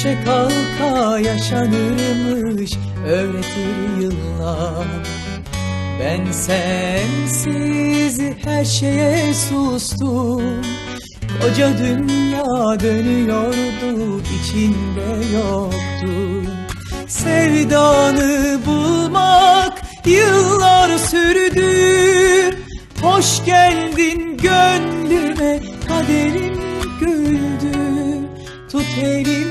Düşe kalka yaşanırmış öğretir yıllar. Ben sensiz her şeye sustum. Koca dünya dönüyordu içinde yoktun Sevdanı bulmak yıllar sürdü. Hoş geldin gönlüme kaderim güldü. Tut elim